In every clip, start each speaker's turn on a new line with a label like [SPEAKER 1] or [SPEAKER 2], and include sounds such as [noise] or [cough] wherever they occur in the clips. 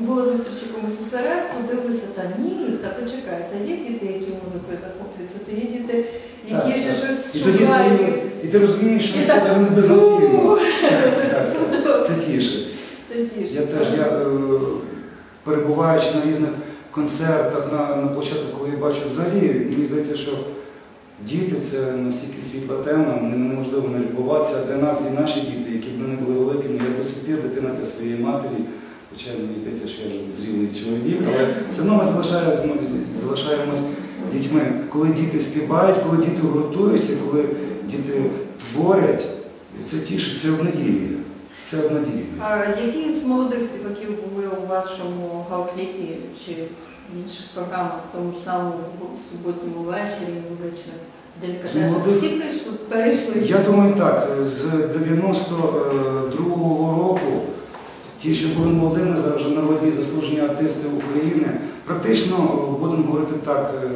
[SPEAKER 1] Була зустріч якомусь осередку, дивлюся, та ні, та почекай, та є діти, які музикою захоплюються, та є діти, які
[SPEAKER 2] Так,
[SPEAKER 1] ще
[SPEAKER 2] так.
[SPEAKER 1] щось
[SPEAKER 2] І тоді
[SPEAKER 1] шукають.
[SPEAKER 2] стає- і ти розумієш, що
[SPEAKER 1] І
[SPEAKER 2] це
[SPEAKER 1] так,
[SPEAKER 2] не безнадійно. [laughs] Це тіше.
[SPEAKER 1] Це тіше.
[SPEAKER 2] Я теж, я, е, перебуваючи на різних концертах, на, на площадках, коли я бачу взагалі, мені здається, що діти це настільки світла тема, неможливо не любуватися. Для нас і наші діти, які б вони були великими, я до сих пір дитина для своєї матері. Хоча мені здається, що я вже зрілий чоловік, але все одно ми залишаємось, залишаємось дітьми. Коли діти співають, коли діти гуртуються, коли діти творять, це тішить, це обнадіює. Це обнадіює.
[SPEAKER 1] А які з молодих співаків були у вашому галкліпі чи в інших програмах, в тому ж самому суботньому вечорі, музичних
[SPEAKER 2] молодих-
[SPEAKER 1] Всі прийшли, перейшли?
[SPEAKER 2] Я думаю так, з 92-го року ті, що були молодими, зараз вже народні заслужені артисти України, практично, е, будемо говорити так, е,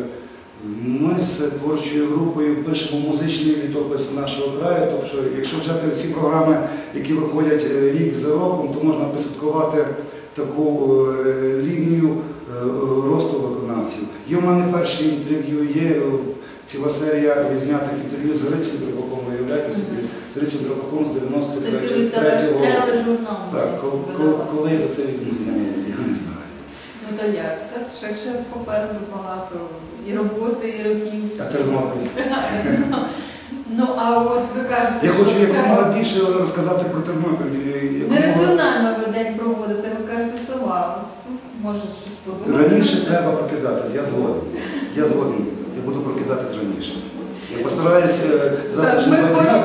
[SPEAKER 2] ми з творчою групою пишемо музичний літопис нашого краю. Тобто, якщо взяти всі програми, які виходять е, рік за роком, то можна посадкувати таку лінію росту виконавців. Є в мене перші інтерв'ю, є ціла серія знятих інтерв'ю з Грицею Драбаком, виявляєте собі, з Грицею Драбаком з
[SPEAKER 1] Це цілий
[SPEAKER 2] 93
[SPEAKER 1] теле-
[SPEAKER 2] року.
[SPEAKER 1] тележурнал.
[SPEAKER 2] Так, коли, коли я за це візьмуся, я не знаю.
[SPEAKER 1] Ну то як? Та ще, ще попереду багато і роботи, і років.
[SPEAKER 2] А Тернопіль. [laughs]
[SPEAKER 1] Ну, а от ви кажете,
[SPEAKER 2] Я хочу якомога більше розказати про Тернопіль.
[SPEAKER 1] нераціонально ви день проводите, ви кажете села. Може щось подумати.
[SPEAKER 2] Раніше треба прокидатись, я згоден. Я згоден. Я буду прокидатись раніше. Я постараюся
[SPEAKER 1] Так,
[SPEAKER 2] завтрашнього
[SPEAKER 1] Ми хочемо,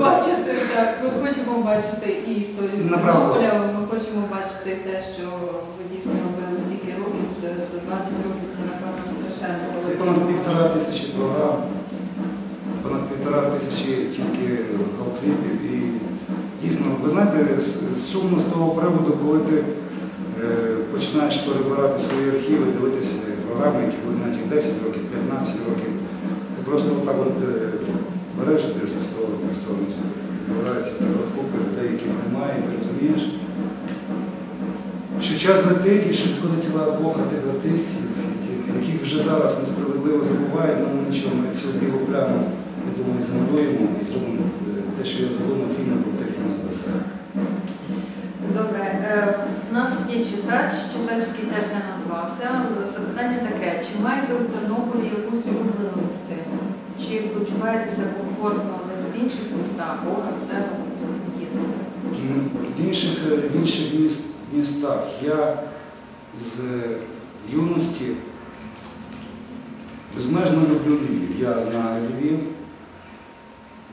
[SPEAKER 1] бачити, так, ми хочемо бачити і історію. Тернополя, ми хочемо бачити те, що ви дійсно робили стільки років, це за 20 років, це напевно страшенно
[SPEAKER 2] Це понад півтора тисячі програм, понад півтора тисячі тільки галкліпів. І дійсно, ви знаєте, сумно з того приводу, коли ти е, починаєш перебирати свої архіви, дивитися програми, які були навіть 10 років, 15 років. Ти просто отак от е, береш диск з того в сторону, набирається тебе купи людей, яких немає, ти розумієш, що час летить і що підходить ціла епоха тих артистів, яких, вже зараз несправедливо забувають, але нічого, ми цю білу пляму, я думаю, замалюємо і зробимо е, те, що я задумав, фільм про такі небеса.
[SPEAKER 1] Добре, е, у нас є читач, читач, який теж не назвався. Запитання таке, чи маєте у Тернополі якусь улюблену місцину? Чи почуваєтеся комфортно десь в інших містах, горах, селах, їздити?
[SPEAKER 2] В інших, е, в інших міст, містах я з юності безмежно люблю Львів. Я знаю Львів.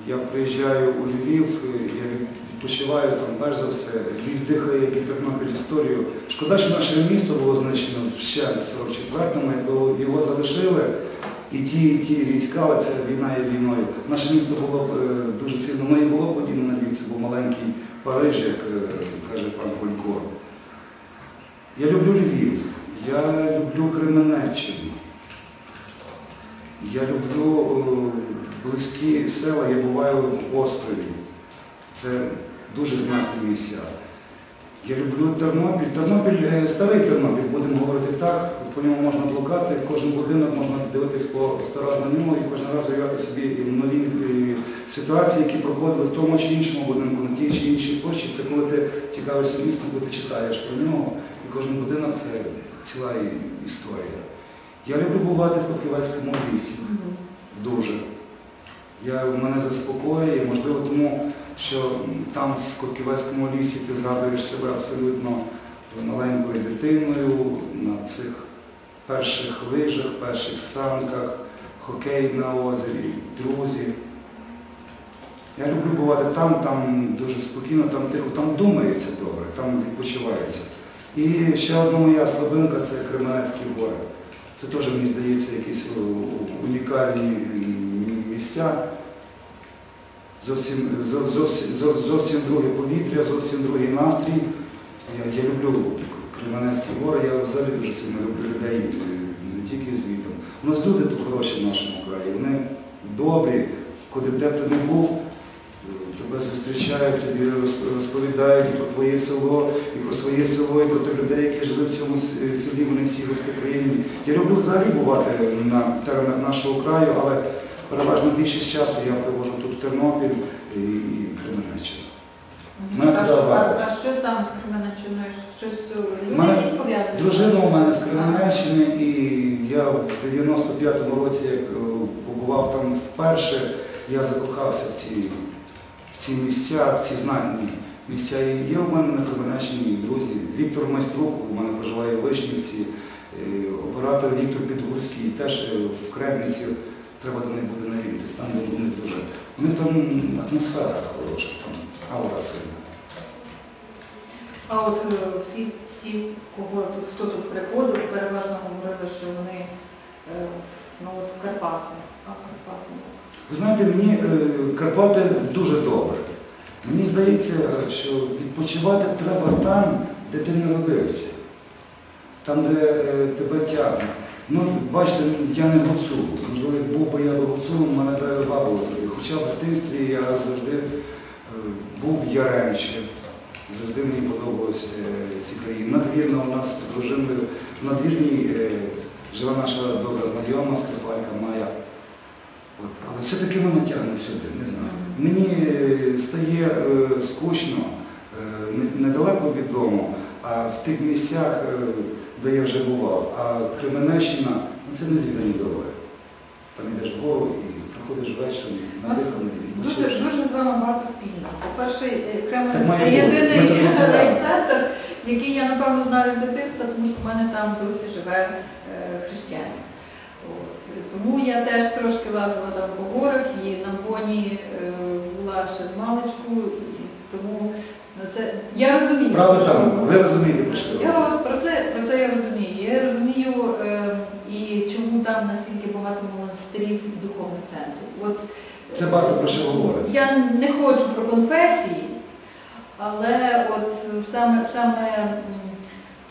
[SPEAKER 2] Я приїжджаю у Львів, е, я відпочиваю там, перш за все, Львів дихає, як і Тернопіль історію. Шкода, що наше місто було знищено ще в 44-му, якби його залишили. І ті, і ті війська, це війна є війною. Наше місто було е, дуже сильно, ну і було подібне на Львів, це був маленький Париж, як е, каже пан Гулько. Я люблю Львів, я люблю Кременеччину. Я люблю е, близькі села, я буваю в острові. Це дуже знатні місця. Я люблю Тернопіль. Тернопіль, е, старий Тернопіль, будемо говорити так, по ньому можна блукати, кожен будинок можна дивитись по сто на ньому і кожен раз уявляти собі нові е, ситуації, які проходили в тому чи іншому будинку, на тій чи іншій площі. Це коли ти цікавишся містом, коли ти читаєш про нього, і кожен будинок це ціла історія. Я люблю бувати в Котківецькому лісі. Дуже. Я, мене заспокоює, можливо, тому що там в Котківецькому лісі ти згадуєш себе абсолютно маленькою дитиною на цих перших лижах, перших санках, хокей на озері, друзі. Я люблю бувати там, там дуже спокійно, там тихо, там думається добре, там відпочивається. І ще одна моя слабинка це Кременецькі гори. Це теж, мені здається, якісь унікальні місця. Зовсім, зовсім, зовсім друге повітря, зовсім другий настрій. Я, я люблю Кременецькі гори, я взагалі дуже сильно люблю людей, е, не тільки звітом. У нас люди тут хороші в нашому краї, вони добрі, куди б де ти не був, тебе зустрічають, тобі розповідають про твоє село, і про своє село, і про тих людей, які жили в цьому селі, вони всі гостеприємні. Я люблю взагалі бувати на теренах нашого краю, але переважно більшість часу я привожу тут в Тернопіль і, Кременеччину.
[SPEAKER 1] А, що- а, а що саме з Кременеччиною? Щось е, люди
[SPEAKER 2] Мене
[SPEAKER 1] якісь пов'язані?
[SPEAKER 2] Дружина у мене з Кременеччини, і я в 95-му році, як е, побував там вперше, я закохався в ці, в ці місця, в ці знані місця. І є у мене на Кременеччині друзі. Віктор Майструк, у мене проживає в Вишнівці, е, оператор Віктор Підгурський, теж е, в Кремниці. Треба до них буде навідатись, там вони дуже. Них там атмосфера хороша, там аура сильна.
[SPEAKER 1] А от е, всі, всі, кого тут, хто тут приходив, переважно говорили, що вони е, ну, от Карпати. А Карпати.
[SPEAKER 2] Ви знаєте, мені е, Карпати дуже добре. Мені здається, що відпочивати треба там, де ти народився, там, де тебе тягне. Ну, бачите, я не гуцул. Можливо, як був би я гуцулом, мене вабило туди. Хоча в дитинстві я завжди е, був Яремче, завжди мені подобалися е, ці країни. Надвірна у нас з дружиною, в надвірній е, жила наша добра знайома Скрипалька Майя. От, але все-таки мене тягне сюди, не знаю. Мені стає скучно, недалеко від дому, а в тих місцях, де я вже бував. А Кременещина ну, це незвідані дороги. Там йдеш вгору і приходиш ввечері, надиханий,
[SPEAKER 1] Дуже, дуже з вами багато спільного. По-перше, е, Кременець це єдиний райцентр, який я, напевно, знаю з дитинства, тому що в мене там досі живе е, хрещеник. Тому я теж трошки лазила там по горах і на боні е, була ще з маличку, і тому це я розумію.
[SPEAKER 2] Правда там, ви розумієте, про що я
[SPEAKER 1] про це, про це я розумію. Я розумію е, і чому там настільки багато монастирів і духовних центрів. От,
[SPEAKER 2] Це багато про що говорить.
[SPEAKER 1] я не хочу про конфесії, але от саме, саме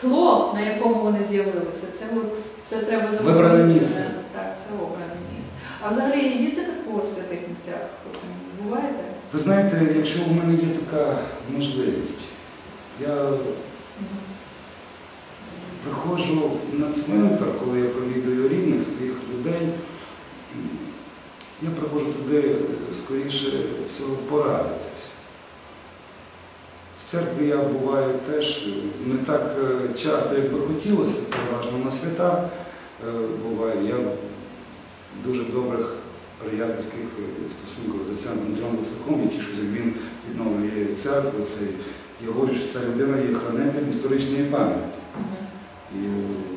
[SPEAKER 1] тло, на якому вони з'явилися, це, от, це треба зрозуміти.
[SPEAKER 2] Вибране місце.
[SPEAKER 1] Так, це обране місце. А взагалі їздите по святих місцях? Буваєте?
[SPEAKER 2] Ви знаєте, якщо у мене є така можливість, я приходжу на цвинтар, коли я провідую рідних своїх людей, я приходжу туди скоріше всього порадитись. В церкві я буваю теж не так е, часто, як би хотілося, переважно на свята е, буваю. Я в дуже добрих приятельських е, стосунках з отцем Андрієм Лисаком, я тішуся, як він відновлює церкву. Це, я говорю, що ця людина є хранитель історичної пам'яті. І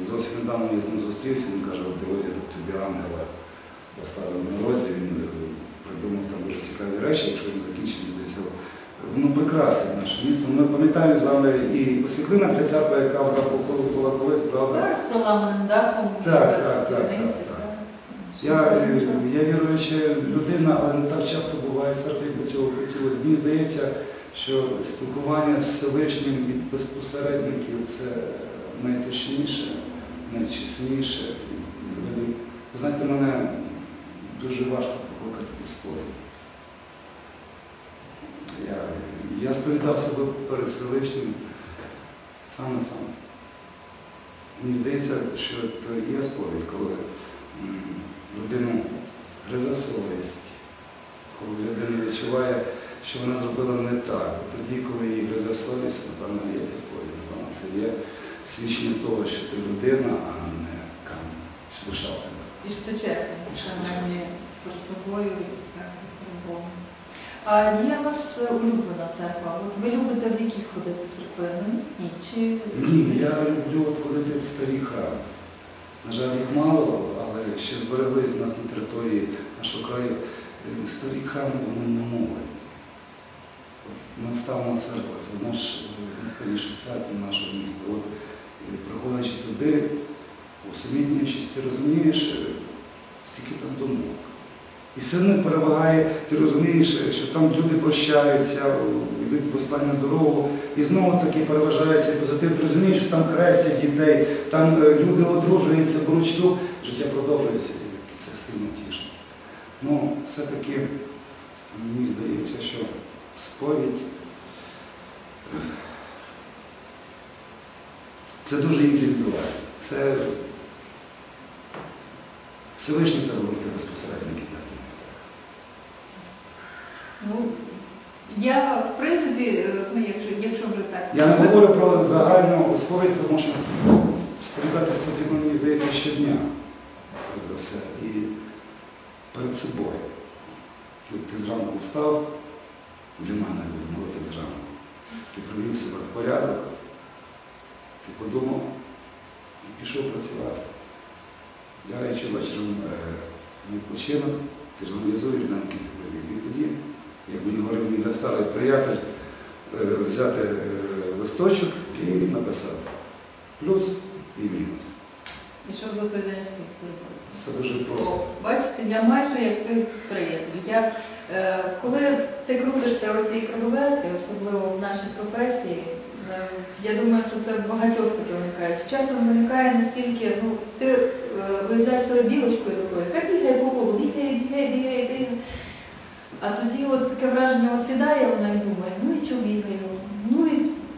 [SPEAKER 2] зовсім недавно я з ним зустрівся, він каже, от дивись, тут тобі ангела поставив на розі, він е, придумав там дуже цікаві речі, якщо він закінчить, здається, воно прикрасить наше місто. Ми пам'ятаємо з вами і по світлинах ця церква, яка була колись, правда?
[SPEAKER 1] Так, з проламаним дахом,
[SPEAKER 2] Так, так, так,
[SPEAKER 1] дзвіниці.
[SPEAKER 2] так, так.
[SPEAKER 1] так.
[SPEAKER 2] Я, е, я віруюча людина, але не так часто буває в церкві, як цього хотілося. Мені здається, що спілкування з Всевишнім від безпосередників це найточніше, найчесніше. Ви знаєте, мене дуже важко покликати до сповіді. Я, я сповідав себе перед Всевишнім саме сам. Мені здається, що то є сповідь, коли людину гризе совість, коли людина відчуває, що вона зробила не так. Тоді, коли її гризе совість, напевно, є ця сповідь, напевно, це є свідчення того, що ти людина, а не камінь, що душа в тебе.
[SPEAKER 1] І що ти
[SPEAKER 2] І ти
[SPEAKER 1] принаймні перед собою і так, і перед Богом. А є у вас улюблена церква? От ви любите в які ходити церкви? Ні, чи
[SPEAKER 2] я люблю от ходити в старі храми. На жаль, їх мало, але ще збереглись у нас на території нашого краю е, старі храми, вони не. От Надставна церква це ж е, з найстаріших церкв нашого міста. От, е, приходячи туди, усамітнюючись, ти розумієш, скільки там думок. І все одно перевагає, ти розумієш, що там люди прощаються, йдуть в останню дорогу, і знову таки переважає цей позитив. Ти розумієш, що там хрестять дітей, там е, люди одружуються, беруть життя продовжується, і це сильно тішить. Ну, все-таки мені здається, що сповідь. Це дуже індивідуально. Це Всевишній треба робити безпосередньо кидати.
[SPEAKER 1] Ну, я, в принципі, е, ну, якщо, якщо вже так.
[SPEAKER 2] Я не говорю про загальну сповідь, тому що сповідатись потрібно, мені здається, щодня за все. І перед собою. Ти зранку встав, для мене буде молити зранку. Ти привів себе в порядок, ти подумав і пішов працювати. Лягаючи вечором е, на відпочинок, ти ж аналізуєш день, який ти провів. І тоді, як мені говорив мій старий приятель, е, взяти е, листочок і написати. Плюс і мінус.
[SPEAKER 1] І що за той день слід зробити?
[SPEAKER 2] Все дуже просто.
[SPEAKER 1] О, Бачите, я майже як той приятель. Я, е, коли ти крутишся у цій круговерті, особливо в нашій професії, е, я думаю, що це в багатьох таке виникає. З часом виникає настільки, ну, ти е, виявляєш себе білочкою такою, яка бігає по колу, бігає, бігає, бігає, бігає. А тоді от таке враження от сідає вона і думає, ну і чого бігає, ну і,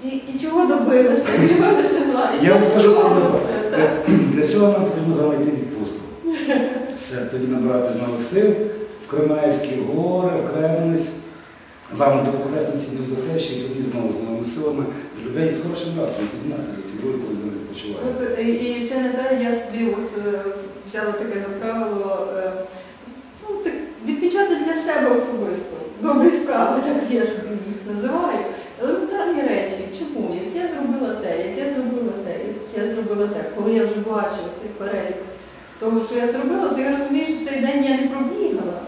[SPEAKER 1] і, і чого добилася, [laughs] чого досягла, і
[SPEAKER 2] Я вам скажу,
[SPEAKER 1] це, так? [clears throat]
[SPEAKER 2] для цього нам потрібно з вами йти відпустку. [laughs] Все, тоді набирати з нових сил, в Кремайські гори, в Кремниць, вам до Похресниці, не до Феші, і тоді знову з новими силами до людей з хорошим настроєм. Тоді настрій ці ролі, коли люди відпочивають.
[SPEAKER 1] І- ще не те, я собі от, е, взяла таке за правило е, ну, так, відмічати для себе особисто. Добрі справи, так я собі їх називаю. Елементарні речі. Чому? Як я зробила те, як я зробила те, як я зробила те, коли я вже бачила цей перелік того, що я зробила, то я розумію, що цей день я не пробігала.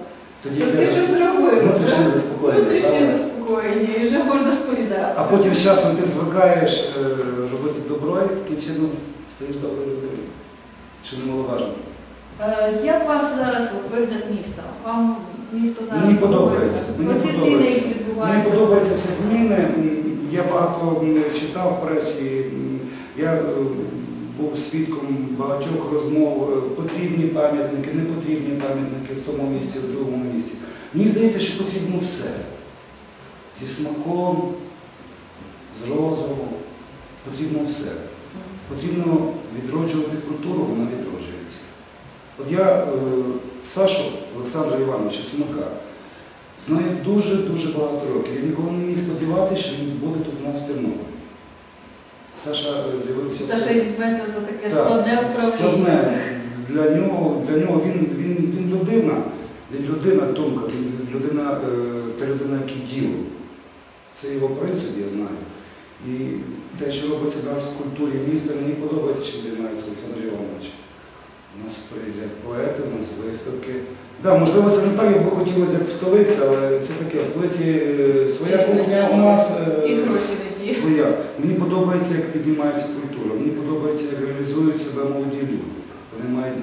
[SPEAKER 2] Тоді
[SPEAKER 1] ти що зробив?
[SPEAKER 2] внутрішнє заспокоєння.
[SPEAKER 1] Внутрішнє заспокоєння, і вже можна сповідатися.
[SPEAKER 2] А потім з часом ти звикаєш е, робити добро і таким чином стаєш доброю людиною. Чи немаловажно?
[SPEAKER 1] Е, Як вас зараз от, вигляд міста? Вам місто зараз
[SPEAKER 2] Мені подобається. Мені
[SPEAKER 1] Оці зміни, які
[SPEAKER 2] Мені подобаються ці зміни. Я багато читав в пресі. Я е, був свідком багатьох розмов, е, потрібні пам'ятники, не потрібні пам'ятники в тому місці, в другому місці. Мені здається, що потрібно все. Зі смаком, з розумом. Потрібно все. Потрібно відроджувати культуру, вона відроджується. От я е, Сашу Олександра Івановича Симака знаю дуже-дуже багато років. Я ніколи не міг сподіватися, що він буде тут у нас в Тернополі. Саша з'явився
[SPEAKER 1] Та ще й візьметься за таке
[SPEAKER 2] Так,
[SPEAKER 1] складне управління.
[SPEAKER 2] Для нього, для нього він, він, він людина, він людина тонка, він людина, е, та людина, яка діло. Це його принцип, я знаю. І те, що робиться в нас в культурі міста, мені подобається, чим займається Олександр Іванович. У нас приїздять поети, у нас виставки. Да, можливо, це не так, як би хотілося, як в столиці, але це таке, в столиці е, своя кухня у нас. е,
[SPEAKER 1] І гроші не ті.
[SPEAKER 2] своя. Мені подобається, як піднімається культура, мені подобається, як реалізують себе молоді люди. Вони мають...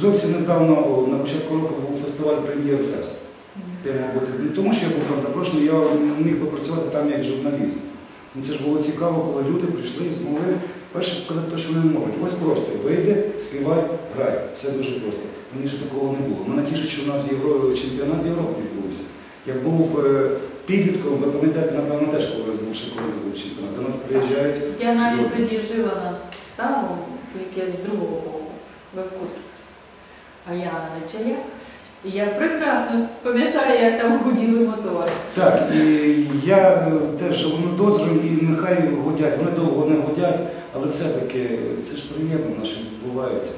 [SPEAKER 2] Зовсім недавно, на початку року, був фестиваль Прем'єр-фест. Не тому, що я був там запрошений, я міг би працювати там як журналіст. Ну, це ж було цікаво, коли люди прийшли і змогли вперше показати те, що вони не можуть. Ось просто вийди, співай, грай. Все дуже просто. Раніше такого не було. Мене тішить, що у нас в Євро... чемпіонат Європи відбувся. Я був е, підлітком, ви пам'ятаєте, напевно, теж коли був ще коли був чемпіонат. До нас приїжджають.
[SPEAKER 1] Я навіть тоді жила над ставом, тільки з другого боку, ви в Курківці, а я на Нечая. І я прекрасно пам'ятаю, як там гуділи мотори.
[SPEAKER 2] Так, і я е, теж воно дозрим і нехай гудять, вони довго не гудять, але все-таки це ж приємно, що відбувається.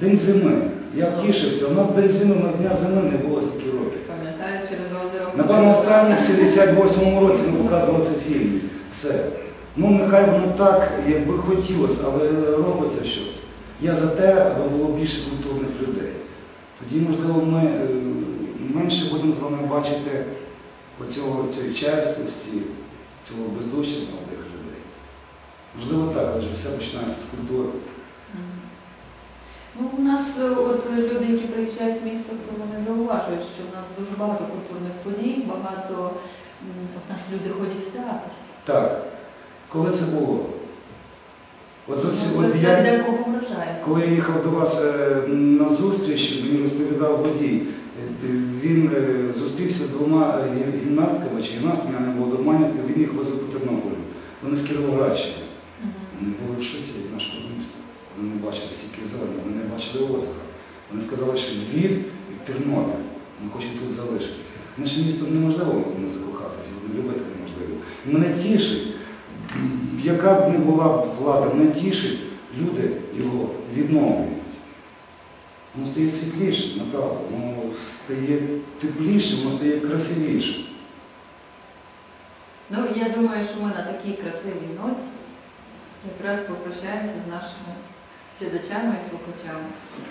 [SPEAKER 2] День зими. Я втішився. У нас день зими, у нас дня зими не було стільки років.
[SPEAKER 1] Пам'ятаю через озеро.
[SPEAKER 2] Напевно, останній в 78-му році ми показували це в фільмі. Все. Ну, нехай воно так, як би хотілося, але робиться щось. Я за те, аби було більше культурних людей. Тоді, можливо, ми е, менше будемо з вами бачити оцього, цієї черствості, цього бездушя молодих людей. Можливо, так, адже все починається з культури.
[SPEAKER 1] Ну, у нас е, от е, люди, які приїжджають в місто, то вони зауважують, що в нас дуже багато культурних подій, багато в нас люди ходять в театр.
[SPEAKER 2] Так, коли це було? От зовсім,
[SPEAKER 1] Ну,
[SPEAKER 2] от
[SPEAKER 1] це,
[SPEAKER 2] я-
[SPEAKER 1] для кого вражає.
[SPEAKER 2] Коли я їхав до вас е, на зустріч, мені розповідав водій, Він зустрівся з двома гімнастками чи гімнастами, я не буду обманювати, він їх возив по Тернополю. Вони з Кіровоградщини. Вони були в шоці від нашого міста. Вони не бачили стільки зелені, вони не бачили озера. Вони сказали, що Львів і Тернопіль, ми хочемо тут залишитися. Наше місто неможливо не закохатися, не любити неможливо. Мене тішить, яка б не була влада, мене тішить, люди його відновлюють. Воно стає світлішим, направду, воно стає теплішим, воно стає красивішим.
[SPEAKER 1] Ну, я думаю, що ми на такій красивій ноті якраз попрощаємося з нашими глядачами і слухачами.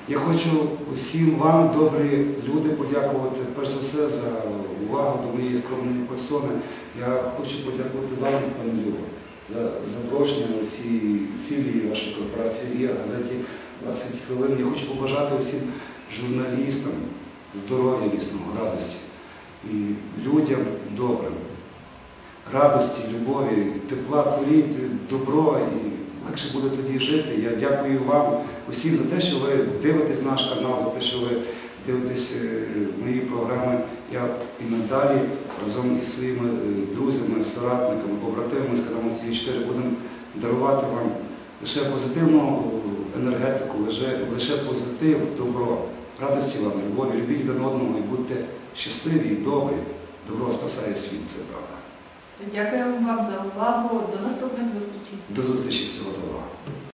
[SPEAKER 2] Я хочу усім вам, добрі люди, подякувати перш за все за увагу до моєї скромної персони. Я хочу подякувати вам, пане Люба, за запрошення всі філії вашої корпорації «Рія», газеті 20 хвилин. Я хочу побажати усім журналістам здоров'я міцного, радості і людям добрим. Радості, любові, тепла творіть, добро і легше буде тоді жити. Я дякую вам усім за те, що ви дивитесь наш канал, за те, що ви дивитесь е, мої програми. Я і надалі разом із своїми е, друзями, соратниками, побратимами з каналу ТВ 4 будемо дарувати вам лише позитивну енергетику, лише, лише позитив, добро, радості вам, любові, любіть один одного і будьте щасливі і добрі. Добро спасає світ, це правда.
[SPEAKER 1] Дякуємо вам за увагу. До наступних зустрічей.
[SPEAKER 2] До зустрічі, всього доброго.